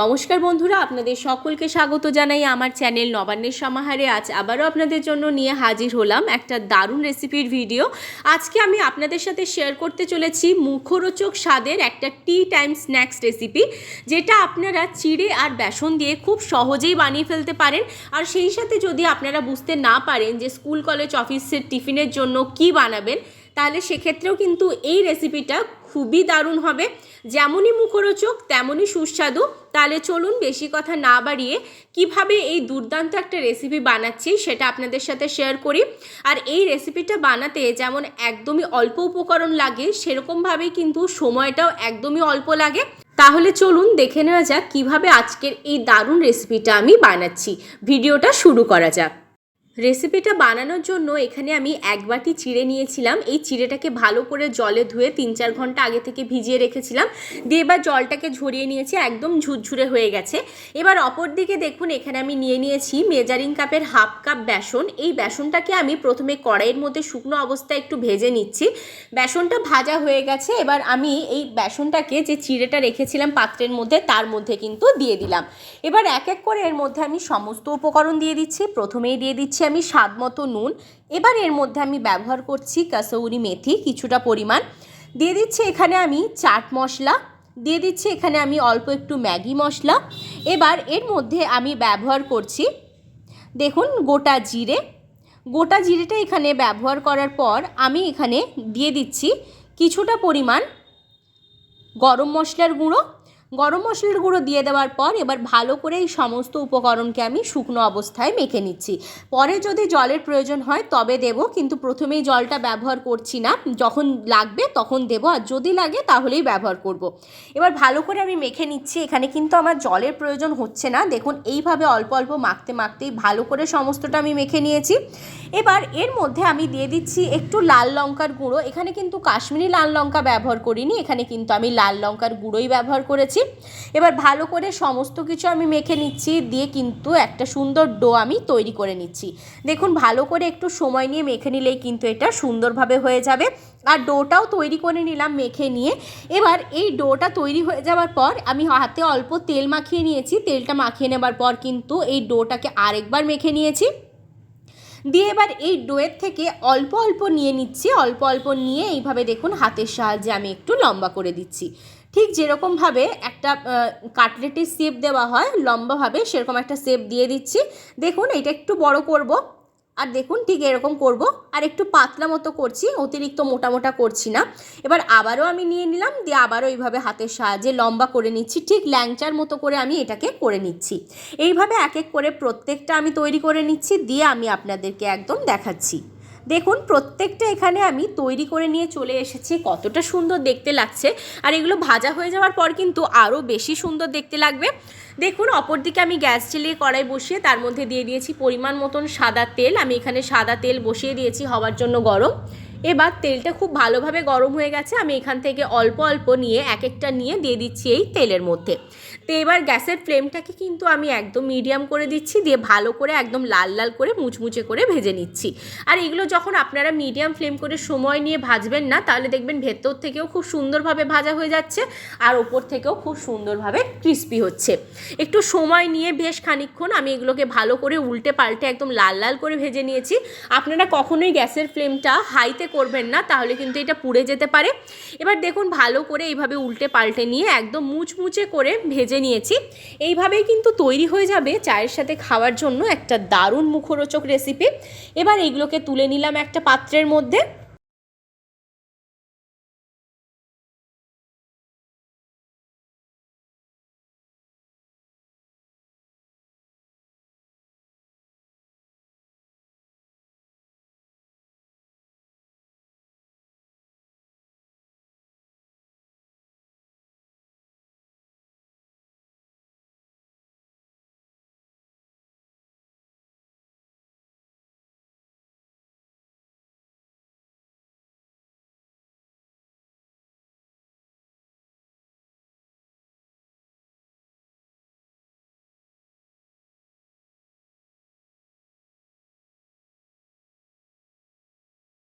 নমস্কার বন্ধুরা, আপনাদের সকলকে স্বাগত জানাই আমার চ্যানেল নবান্নের সমাহারে। আজ আবারও আপনাদের জন্য নিয়ে হাজির হলাম একটা দারুণ রেসিপির ভিডিও। আজকে আমি আপনাদের সাথে শেয়ার করতে চলেছি মুখরোচক স্বাদের একটা টি টাইম স্ন্যাক্স রেসিপি যেটা আপনারা চিড়ে আর বেসন দিয়ে খুব সহজেই বানিয়ে ফেলতে পারেন। আর সেই সাথে যদি আপনারা বুঝতে না পারেন যে স্কুল কলেজ অফিসের টিফিনের জন্য কি বানাবেন তাহলে সেক্ষেত্রেও কিন্তু এই রেসিপিটা খুবই দারুণ হবে। যেমনই মুখরোচক, তেমনই সুস্বাদু। তাহলে চলুন বেশি কথা না বাড়িয়ে কীভাবে এই দুর্দান্ত একটা রেসিপি বানাচ্ছি সেটা আপনাদের সাথে শেয়ার করি। আর এই রেসিপিটা বানাতে যেমন একদমই অল্প উপকরণ লাগে, সেরকমভাবেই কিন্তু সময়টাও একদমই অল্প লাগে। তাহলে চলুন দেখে নেওয়া যাক কীভাবে আজকের এই দারুণ রেসিপিটা আমি বানাচ্ছি। ভিডিওটা শুরু করা যাক। রেসিপিটা বানানোর জন্য এখানে আমি এক বাটি চিড়ে নিয়েছিলাম। এই চিড়েটাকে ভালো করে জলে ধুয়ে তিন চার ঘণ্টা আগে থেকে ভিজিয়ে রেখেছিলাম। দিয়ে এবার জলটাকে ঝরিয়ে নিয়েছি, একদম ঝুরঝুরে হয়ে গেছে। এবার অপর দিকে দেখুন, এখানে আমি নিয়ে নিয়েছি মেজারিং কাপের হাফ কাপ বেসন। এই বেসনটাকে আমি প্রথমে কড়াইয়ের মধ্যে শুকনো অবস্থায় একটু ভেজে নিচ্ছি। বেসনটা ভাজা হয়ে গেছে, এবার আমি এই বেসনটাকে যে চিড়েটা রেখেছিলাম পাত্রের মধ্যে, তার মধ্যে কিন্তু দিয়ে দিলাম। এবার এক এক করে এর মধ্যে আমি সমস্ত উপকরণ দিয়ে দিচ্ছি। প্রথমেই দিয়ে দিচ্ছি আমি স্বাদ মতো নুন। এবার এর মধ্যে আমি ব্যবহার করছি কাসৌরি মেথি, কিছুটা পরিমাণ। দিয়ে দিচ্ছি এখানে আমি চাট মশলা। দিয়ে দিচ্ছি এখানে আমি অল্প একটু ম্যাগি মশলা। এবার এর মধ্যে আমি ব্যবহার করছি, দেখুন, গোটা জিরে। গোটা জিরেটা এখানে ব্যবহার করার পর আমি এখানে দিয়ে দিচ্ছি কিছুটা পরিমাণ গরম মশলার গুঁড়ো গরম মশলার গুঁড়ো দিয়ে দেওয়ার পর এবার ভালো করে এই সমস্ত উপকরণকে আমি শুকনো অবস্থায় মেখে নিচ্ছি। পরে যদি জলের প্রয়োজন হয় তবে দেব, কিন্তু প্রথমেই জলটা ব্যবহার করছি না। যখন লাগবে তখন দেব, আর যদি লাগে তাহলেই ব্যবহার করব। এবার ভালো করে আমি মেখে নিচ্ছি। এখানে কিন্তু আমার জলের প্রয়োজন হচ্ছে না। দেখুন, এইভাবে অল্প অল্প মাখতে মাখতেই ভালো করে সমস্তটা আমি মেখে নিয়েছি। এবার এর মধ্যে আমি দিয়ে দিচ্ছি একটু লাল লঙ্কার গুঁড়ো। এখানে কিন্তু কাশ্মীরি লাল লঙ্কা ব্যবহার করিনি। এখানে কিন্তু আমি লাল লঙ্কার গুঁড়োই ব্যবহার করেছি। এবার ভালো করে সমস্ত কিছু আমি মেখে নিচ্ছি, দিয়ে কিন্তু একটা সুন্দর ডো আমি তৈরি করে নিচ্ছি। দেখুন, ভালো করে একটু সময় নিয়ে মেখে নিলেই কিন্তু এটা সুন্দরভাবে হয়ে যাবে। আর ডোটাও তৈরি করে নিলাম মেখে নিয়ে। এবার এই ডোটা তৈরি হয়ে যাওয়ার পর আমি হাতে অল্প তেল মাখিয়ে নিয়েছি। তেলটা মাখিয়ে নেবার পর কিন্তু এই ডোটাকে আরেকবার মেখে নিয়েছি। দিয়ে এবার এই ডোয়ের থেকে অল্প অল্প নিয়ে নিচ্ছি। অল্প অল্প নিয়ে এইভাবে দেখুন, হাতের সাহায্যে আমি একটু লম্বা করে দিচ্ছি। ঠিক যেরকমভাবে একটা কাটলেটের শেপ দেওয়া হয়, লম্বাভাবে সেরকম একটা শেপ দিয়ে দিচ্ছি। দেখুন এটা একটু বড় করব, আর দেখুন, ঠিক এরকম করব, আর একটু পাতলা মতো করছি, অতিরিক্ত মোটা মোটা করছি না। এবার আবারও আমি নিয়ে নিলাম, দিয়ে আবারও এইভাবে হাতের সাহায্যে লম্বা করে নিচ্ছি, ঠিক ল্যাংচার মতো করে আমি এটাকে করে নিচ্ছি। এইভাবে এক এক করে প্রত্যেকটা আমি তৈরি করে নিচ্ছি, দিয়ে আমি আপনাদেরকে একদম দেখাচ্ছি। দেখুন, প্রত্যেকটা এখানে আমি তৈরি করে নিয়ে চলে এসেছি। কতটা সুন্দর দেখতে লাগছে। আর এগুলো ভাজা হয়ে যাওয়ার পর কিন্তু আরও বেশি সুন্দর দেখতে লাগবে। দেখুন, অপরদিকে আমি গ্যাস জ্বেলিয়ে কড়াই বসিয়ে তার মধ্যে দিয়ে দিয়েছি পরিমাণ মতন সাদা তেল। আমি এখানে সাদা তেল বসিয়ে দিয়েছি হওয়ার জন্য গরম। এবার তেলটা খুব ভালোভাবে গরম হয়ে গেছে। আমি এখান থেকে অল্প অল্প নিয়ে এক একটা নিয়ে দিয়ে দিচ্ছি এই তেলের মধ্যে। তো এবার গ্যাসের ফ্লেমটাকে কিন্তু আমি একদম মিডিয়াম করে দিচ্ছি, দিয়ে ভালো করে একদম লাল লাল করে মুচমুচে করে ভেজে নিচ্ছি। আর এগুলো যখন আপনারা মিডিয়াম ফ্লেম করে সময় নিয়ে ভাজবেন না, তাহলে দেখবেন ভেতর থেকেও খুব সুন্দরভাবে ভাজা হয়ে যাচ্ছে আর ওপর থেকেও খুব সুন্দরভাবে ক্রিস্পি হচ্ছে। একটু সময় নিয়ে বেশ খানিক্ষণ আমি এগুলোকে ভালো করে উল্টে পাল্টে একদম লাল লাল করে ভেজে নিয়েছি। আপনারা কখনোই গ্যাসের ফ্লেমটা হাইতে করবেন না, তাহলে কিন্তু এটা পুড়ে যেতে পারে। এবার দেখুন ভালো করে এইভাবে উল্টে পাল্টে নিয়ে একদম মুচমুচে করে ভেজে নিয়েছি। এইভাবেই কিন্তু তৈরি হয়ে যাবে চায়ের সাথে খাওয়ার জন্য একটা দারুণ মুখরোচক রেসিপি এবার এইগুলোকে তুলে নিলাম একটা পাত্রের মধ্যে।